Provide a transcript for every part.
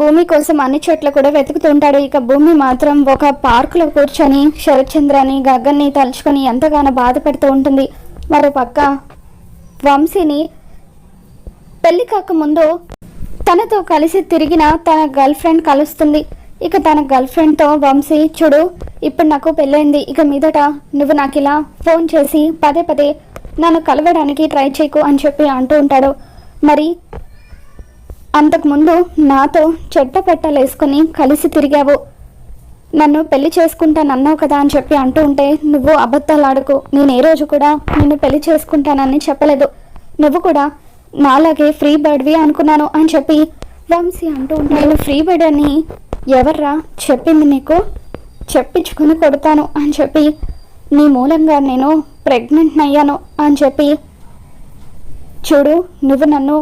భూమి కోసం అన్ని చోట్ల కూడా వెతుకుతుంటాడు. ఇక భూమి మాత్రం ఒక పార్కులో కూర్చొని శరత్చంద్రని గగన్ని తలుచుకొని ఎంతగానో బాధపడుతూ ఉంటుంది. మరో పక్క వంశీని పెళ్ళి కాకముందు తనతో కలిసి తిరిగిన తన గర్ల్ ఫ్రెండ్ కలుస్తుంది. ఇక తన గర్ల్ ఫ్రెండ్తో వంశీ చూడు ఇప్పుడు నాకు పెళ్ళైంది ఇక మీదట నువ్వు నాకు ఇలా ఫోన్ చేసి పదే పదే నన్ను కలవడానికి ట్రై చేయకు అని చెప్పి అంటూ ఉంటాడు. మరి అంతకుముందు నాతో చెట్ట పెట్టలేసుకొని కలిసి తిరిగావు. నన్ను పెళ్ళి చేసుకుంటానన్నావు కదా అని చెప్పి అంటూ ఉంటే నువ్వు అబద్ధాలు ఆడుకు నేను ఏ రోజు కూడా నిన్ను పెళ్ళి చేసుకుంటానని చెప్పలేదు. నువ్వు కూడా నాలాగే ఫ్రీ బర్డ్వి అనుకున్నాను అని చెప్పి వంశీ అంటూ నేను ఫ్రీ బర్డ్ అని ఎవర్రా చెప్పింది నీకు? చెప్పించుకుని కొడతాను అని చెప్పి నీ మూలంగా నేను ప్రెగ్నెంట్ అయ్యాను అని చెప్పి చూడు నువ్వు నన్ను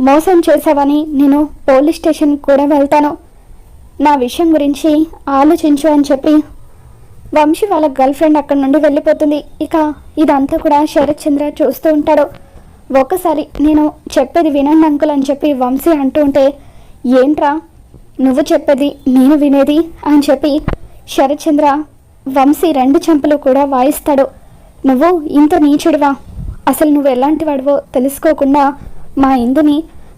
మోసం చేసావని నేను పోలీస్ స్టేషన్కి కూడా వెళ్తాను. నా విషయం గురించి ఆలోచించు అని చెప్పి వంశీ వాళ్ళ గర్ల్ ఫ్రెండ్ అక్కడి నుండి వెళ్ళిపోతుంది. ఇక ఇదంతా కూడా శరత్ చంద్ర చూస్తూ ఉంటాడు. ఒకసారి నేను చెప్పేది వినండి అంకుల్ అని చెప్పి వంశీ అంటూ ఉంటే ఏంట్రా? నువ్వు చెప్పేది నేను వినేది? అని చెప్పి శరత్ చంద్ర వంశీ రెండు చెంపలు కూడా వాయిస్తాడు. నువ్వు ఇంత నీచుడివా? అసలు నువ్వు ఎలాంటి వాడివో తెలుసుకోకుండా మా ఇందుని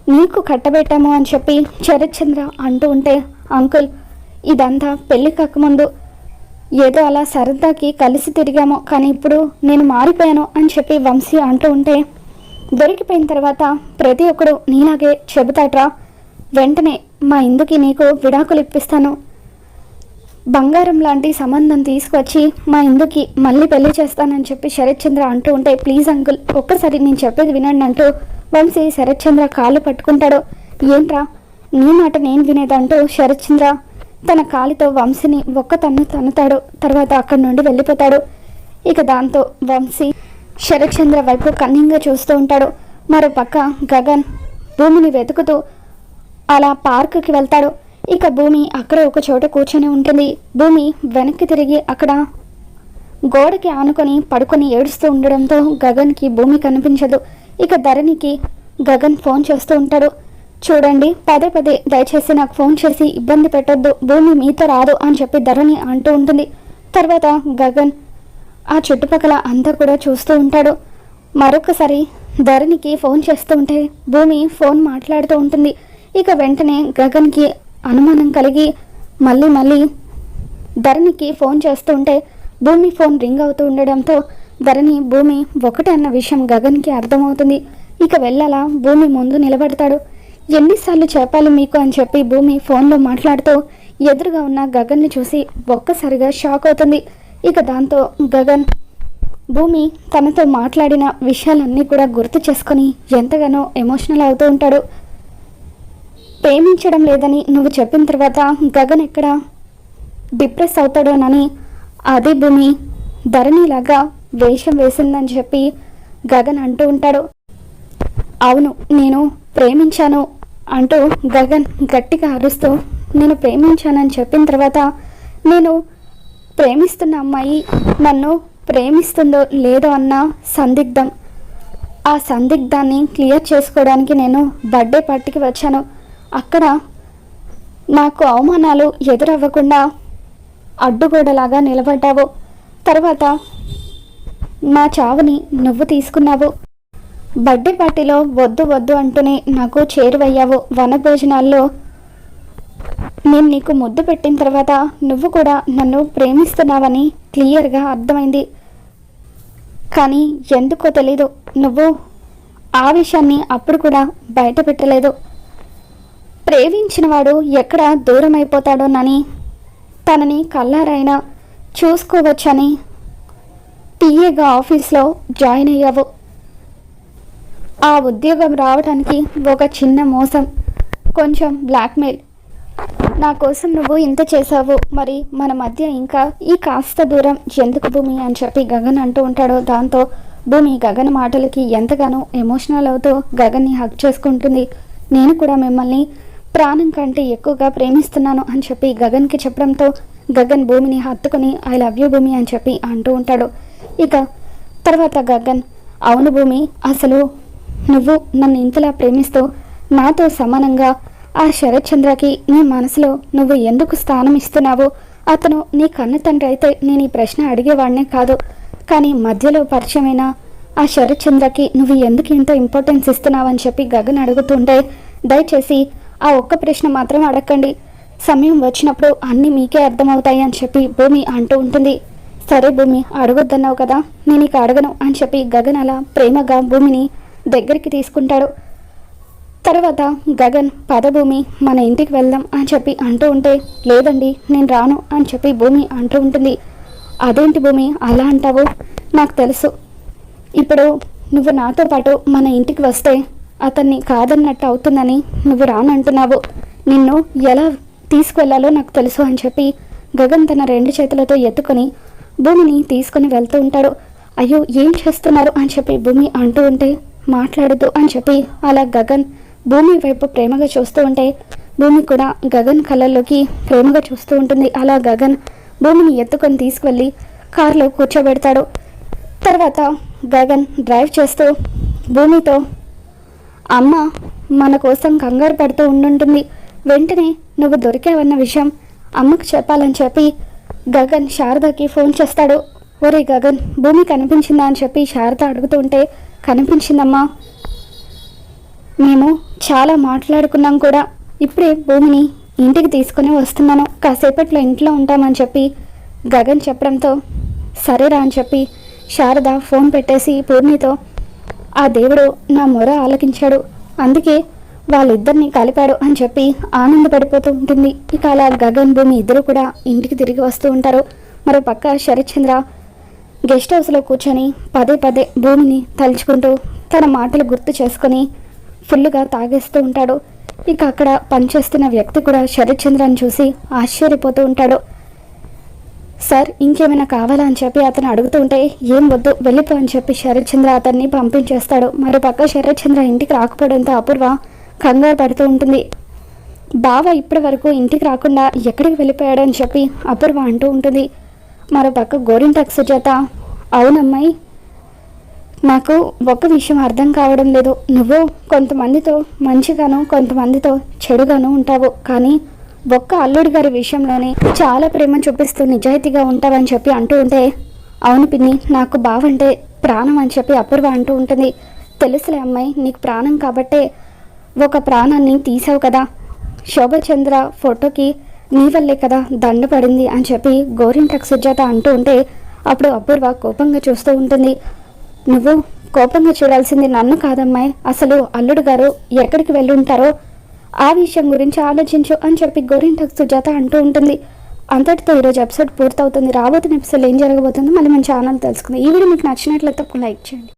నీకు కట్టబెట్టాము అని చెప్పి శరత్ అంటూ ఉంటే అంకుల్ ఇదంతా పెళ్ళి కాకముందు ఏదో అలా సరదాకి కలిసి తిరిగాము కానీ ఇప్పుడు నేను మారిపోయాను అని చెప్పి వంశీ అంటూ ఉంటే దొరికిపోయిన తర్వాత ప్రతి ఒక్కడు నీలాగే చెబుతాట్రా వెంటనే మా ఇందుకి నీకు విడాకులు ఇప్పిస్తాను బంగారం లాంటి సంబంధం తీసుకొచ్చి మా ఇందుకి మళ్ళీ పెళ్ళి చేస్తానని చెప్పి శరత్ చంద్ర అంటూ ఉంటే ప్లీజ్ అంకుల్ ఒక్కసారి నేను చెప్పేది వినండి అంటూ వంశీ శరత్ చంద్ర కాళ్ళు పట్టుకుంటాడు. ఏంట్రా? నీ మాట నేను వినేదంటూ శరత్ చంద్ర తన కాలితో వంశీని ఒక్క తన్ను తన్నుతాడు. తర్వాత అక్కడి నుండి వెళ్ళిపోతాడు. ఇక దాంతో వంశీ శరత్ చంద్ర వైపు కన్నింగా చూస్తూ ఉంటాడు. మరో పక్క గగన్ భూమిని వెతుకుతూ అలా పార్కుకి వెళ్తాడు. ఇక భూమి అక్కడ ఒక చోట కూర్చొని ఉంటుంది. భూమి వెనక్కి తిరిగి అక్కడ గోడకి ఆనుకొని పడుకొని ఏడుస్తూ ఉండడంతో గగన్కి భూమి కనిపించదు. ఇక ధరణికి గగన్ ఫోన్ చేస్తూ ఉంటాడు. చూడండి పదే పదే దయచేసి నాకు ఫోన్ చేసి ఇబ్బంది పెట్టొద్దు. భూమి మీతో రాదు అని చెప్పి ధరణి అంటూ ఉంటుంది. తర్వాత గగన్ ఆ చుట్టుపక్కల అంతా కూడా చూస్తూ ఉంటాడు. మరొకసారి ధరణికి ఫోన్ చేస్తూ ఉంటే భూమి ఫోన్ మాట్లాడుతూ ఉంటుంది. ఇక వెంటనే గగన్కి అనుమానం కలిగి మళ్ళీ మళ్ళీ ధరణికి ఫోన్ చేస్తూ ఉంటే భూమి ఫోన్ రింగ్ అవుతూ ఉండడంతో ధరణి భూమి ఒకటే అన్న విషయం గగన్కి అర్థమవుతుంది. ఇక వెళ్ళాలా? భూమి ముందు నిలబడతాడు. ఎన్నిసార్లు చెప్పాలి మీకు అని చెప్పి భూమి ఫోన్లో మాట్లాడుతూ ఎదురుగా ఉన్న గగన్ని చూసి ఒక్కసారిగా షాక్ అవుతుంది. ఇక దాంతో గగన్ భూమి తనతో మాట్లాడిన విషయాలన్నీ కూడా గుర్తు చేసుకొని ఎంతగానో ఎమోషనల్ అవుతూ ఉంటాడు. ప్రేమించడం లేదని నువ్వు చెప్పిన తర్వాత గగన్ ఎక్కడ? డిప్రెస్ అవుతాడోనని అదే భూమి ధరణిలాగా వేషం వేసిందని చెప్పి గగన్ అంటూ ఉంటాడు. అవును నేను ప్రేమించాను అంటూ గగన్ గట్టిగా అరుస్తూ నేను ప్రేమించానని చెప్పిన తర్వాత నేను ప్రేమిస్తున్న అమ్మాయి నన్ను ప్రేమిస్తుందో లేదో అన్న సందిగ్ధం. ఆ సందిగ్ధాన్ని క్లియర్ చేసుకోవడానికి నేను బర్త్డే పార్టీకి వచ్చాను. అక్కడ నాకు అవమానాలు ఎదురవ్వకుండా అడ్డుగోడలాగా నిలబడ్డావు. తర్వాత నా చావుని నువ్వు తీసుకున్నావు. బర్త్డే పార్టీలో వద్దు వద్దు అంటూనే నాకు చేరువయ్యావు వన భోజనాల్లో నేను నీకు ముద్దు పెట్టిన తర్వాత నువ్వు కూడా నన్ను ప్రేమిస్తున్నావని క్లియర్గా అర్థమైంది. కానీ ఎందుకో తెలీదు. నువ్వు ఆ విషయాన్ని అప్పుడు కూడా బయట పెట్టలేదు ప్రేమించినవాడు ఎక్కడ దూరం అయిపోతాడోనని తనని కల్లారైనా చూసుకోవచ్చని టీఏగా ఆఫీస్లో జాయిన్ అయ్యావు. ఆ ఉద్యోగం రావడానికి ఒక చిన్న మోసం కొంచెం బ్లాక్మెయిల్. నా కోసం నువ్వు ఇంత చేసావు మరి మన మధ్య ఇంకా ఈ కాస్త దూరం ఎందుకు భూమి అని చెప్పి గగన్ అంటూ ఉంటాడో. దాంతో భూమి గగన్ మాటలకి ఎంతగానో ఎమోషనల్ అవుతూ గగన్ని హక్ చేసుకుంటుంది. నేను కూడా మిమ్మల్ని ప్రాణం కంటే ఎక్కువగా ప్రేమిస్తున్నాను అని చెప్పి గగన్కి చెప్పడంతో గగన్ భూమిని హత్తుకొని ఐ లవ్ యూ భూమి అని చెప్పి అంటూ ఉంటాడు. ఇక తర్వాత గగన్ అవును భూమి అసలు నువ్వు నన్ను ఇంతలా ప్రేమిస్తూ నాతో సమానంగా ఆ శరత్ చంద్రకి నీ మనసులో నువ్వు ఎందుకు స్థానం ఇస్తున్నావు? అతను నీ కన్న తండ్రి అయితే నేను ఈ ప్రశ్న అడిగేవాడినే కాదు. కానీ మధ్యలో పరిచయమైన ఆ శరత్ చంద్రకి నువ్వు ఎందుకు ఇంత ఇంపార్టెన్స్ ఇస్తున్నావని చెప్పి గగన్ అడుగుతుంటే దయచేసి ఆ ఒక్క ప్రశ్న మాత్రం అడగండి. సమయం వచ్చినప్పుడు అన్నీ మీకే అర్థమవుతాయి అని చెప్పి భూమి అంటూ ఉంటుంది. సరే భూమి అడగొద్దన్నావు కదా నేను ఇక అడగను అని చెప్పి గగన్ అలా ప్రేమగా భూమిని దగ్గరికి తీసుకుంటాడు. తర్వాత గగన్ పదభూమి మన ఇంటికి వెళ్దాం అని చెప్పి అంటూ ఉంటే లేదండి నేను రాను అని చెప్పి భూమి అంటూ ఉంటుంది. అదేంటి భూమి అలా అంటావు? నాకు తెలుసు. ఇప్పుడు నువ్వు నాతో పాటు మన ఇంటికి వస్తే అతన్ని కాదన్నట్టు అవుతుందని నువ్వు రానంటున్నావు. నిన్ను ఎలా తీసుకువెళ్ళాలో నాకు తెలుసు అని చెప్పి గగన్ తన రెండు చేతులతో ఎత్తుకొని భూమిని తీసుకొని వెళ్తూ ఉంటాడు. అయ్యో ఏం చేస్తున్నారు అని చెప్పి భూమి అంటూ ఉంటే మాట్లాడదు అని చెప్పి అలా గగన్ భూమి వైపు ప్రేమగా చూస్తూ ఉంటే భూమి కూడా గగన్ కళ్ళల్లోకి ప్రేమగా చూస్తూ ఉంటుంది. అలా గగన్ భూమిని ఎత్తుకొని తీసుకువెళ్ళి కారులో కూర్చోబెడతాడు. తర్వాత గగన్ డ్రైవ్ చేస్తూ భూమితో అమ్మ మన కోసం కంగారు పడుతూ ఉండుంటుంది. వెంటనే నువ్వు దొరికావన్న విషయం అమ్మకు చెప్పాలని చెప్పి గగన్ శారదకి ఫోన్ చేస్తాడు. ఒరే గగన్ భూమి కనిపించిందా అని చెప్పి శారద అడుగుతూ ఉంటే కనిపించిందమ్మా. మేము చాలా మాట్లాడుకున్నాం కూడా. ఇప్పుడే భూమిని ఇంటికి తీసుకుని వస్తున్నాను. కాసేపట్లో ఇంట్లో ఉంటామని చెప్పి గగన్ చెప్పడంతో సరేరా అని చెప్పి శారద ఫోన్ పెట్టేసి పూర్ణితో ఆ దేవుడు నా మొర ఆలకించాడు. అందుకే వాళ్ళిద్దరిని కలిపాడు అని చెప్పి ఆనందపడిపోతూ ఉంటుంది. ఇక అలా గగన్ భూమి ఇద్దరు కూడా ఇంటికి తిరిగి వస్తూ ఉంటారు. మరో పక్క శరత్చంద్ర గెస్ట్ హౌస్లో కూర్చొని పదే పదే భూమిని తలుచుకుంటూ తన మాటలు గుర్తు చేసుకొని ఫుల్గా తాగేస్తూ ఉంటాడు. ఇక అక్కడ పనిచేస్తున్న వ్యక్తి కూడా శరత్చంద్రని చూసి ఆశ్చర్యపోతూ ఉంటాడు. సార్ ఇంకేమైనా కావాలా అని చెప్పి అతను అడుగుతుంటే ఏం వద్దు వెళ్ళిపో అని చెప్పి శరత్చంద్ర అతన్ని పంపించేస్తాడు. మరో పక్క శరత్చంద్ర ఇంటికి రాకపోవడంతో అపూర్వ కంగారు పడుతూ ఉంటుంది. బావ ఇప్పటి వరకు ఇంటికి రాకుండా ఎక్కడికి వెళ్ళిపోయాడని చెప్పి అపూర్వ అంటూ ఉంటుంది. మరో పక్క గోరింటాక్ సుజాత అవునమ్మాయి నాకు ఒక విషయం అర్థం కావడం లేదు. నువ్వు కొంతమందితో మంచిగాను కొంతమందితో చెడుగాను ఉంటావు. కానీ ఒక్క అల్లుడి గారి విషయంలోనే చాలా ప్రేమ చూపిస్తూ నిజాయితీగా ఉంటావని చెప్పి అంటూ ఉంటే అవును పిన్ని నాకు బావంటే ప్రాణం అని చెప్పి అపూర్వ అంటూ ఉంటుంది. తెలుసులే అమ్మాయి నీకు ప్రాణం కాబట్టే ఒక ప్రాణాన్ని తీసావు కదా. శోభచంద్ర ఫోటోకి నీ వల్లే కదా దండ పడింది అని చెప్పి గోరింటకు సుజాత అంటూ ఉంటే అప్పుడు అపూర్వ కోపంగా చూస్తూ ఉంటుంది. నువ్వు కోపంగా చూడాల్సింది నన్ను కాదమ్మాయి. అసలు అల్లుడు గారు ఎక్కడికి వెళ్ళుంటారో ఆ విషయం గురించి ఆలోచించు అని చెప్పి గోరింటక్ సుజాత అంటూ ఉంటుంది. అంతటితో ఈరోజు ఎపిసోడ్ పూర్తవుతుంది. రాబోతున్న ఎపిసోడ్ ఏం జరగబోతుందో మళ్ళీ మన ఛానల్ తెలుసుకుంది. ఈ వీడియో మీకు నచ్చినట్లయితే ఒక లైక్ చేయండి.